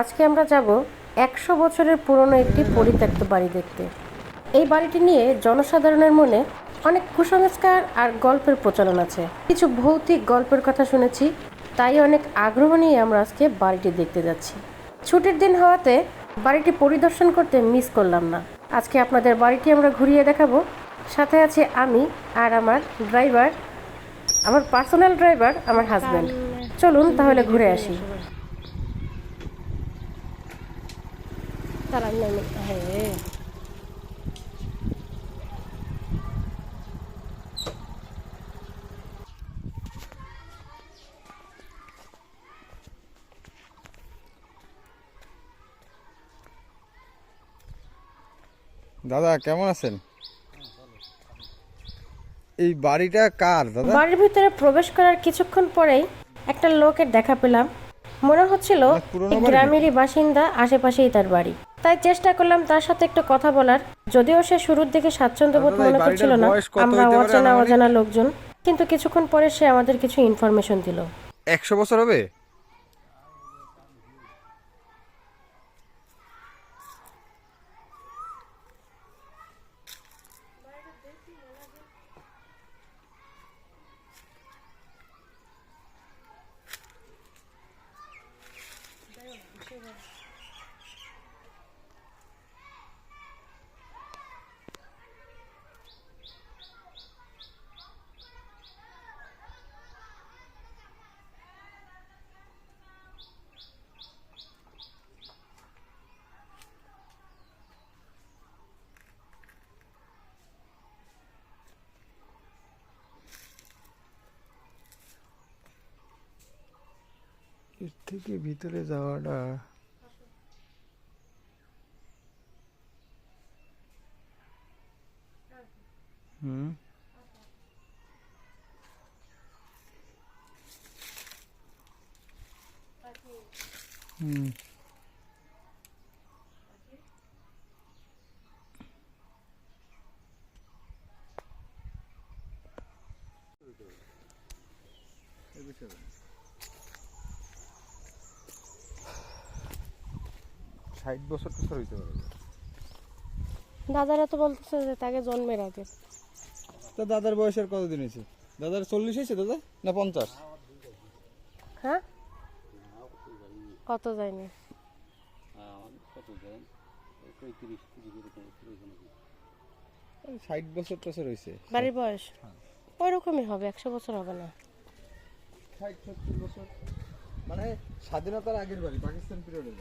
আজকে আমরা যাব একশো বছরের পুরনো একটি পরিত্যক্ত বাড়ি দেখতে। এই বাড়িটি নিয়ে জনসাধারণের মনে অনেক কুসংস্কার আর গল্পের প্রচলন আছে। কিছু ভৌতিক গল্পের কথা শুনেছি, তাই অনেক আগ্রহ নিয়ে আমরা আজকে বাড়িটি দেখতে যাচ্ছি। ছুটির দিন হওয়াতে বাড়িটি পরিদর্শন করতে মিস করলাম না। আজকে আপনাদের বাড়িটি আমরা ঘুরিয়ে দেখাবো। সাথে আছে আমি আর আমার ড্রাইভার আমার পার্সোনাল ড্রাইভার আমার হাজব্যান্ড চলুন তাহলে ঘুরে আসি। তারা নেমে হ্যাঁ। দাদা কেমন আছেন? এই বাড়িটা কার দাদা? বাড়ির ভিতরে প্রবেশ করার কিছুক্ষণ পরেই একটা লোকের দেখা পেলাম। মনে হচ্ছিল? গ্রামেরই বাসিন্দা আশেপাশেই তার বাড়ি। তাই চেষ্টা করলাম তার সাথে একটু কথা বলার। যদিও সে শুরুর দিকে স্বাচ্ছন্দ্য বোধ মনে করছিল না। আমরা অচেনা অজানা লোকজন। কিন্তু কিছুক্ষণ পরে সে আমাদের কিছু ইনফরমেশন দিল। একশো বছর হবে? এর থেকে ভিতরে যাওয়াটা হুম হুম ষাট বছর টছর হইতে পারে। দাদারা তো বলতেছে যে তাকে জন্মের আগে। তো দাদার বয়সের কতদিন হয়েছে? দাদার চল্লিশ হয়েছে দাদা না পঞ্চাশ? হ্যাঁ? কত যায়নি ষাট বছর টছর হয়েছে। বাড়ির বয়স? ওই রকমই হবে একশো বছর হবে না। ষাট সত্তর বছর। মানে স্বাধীনতার আগের বাড়ি পাকিস্তান পিরিয়ডে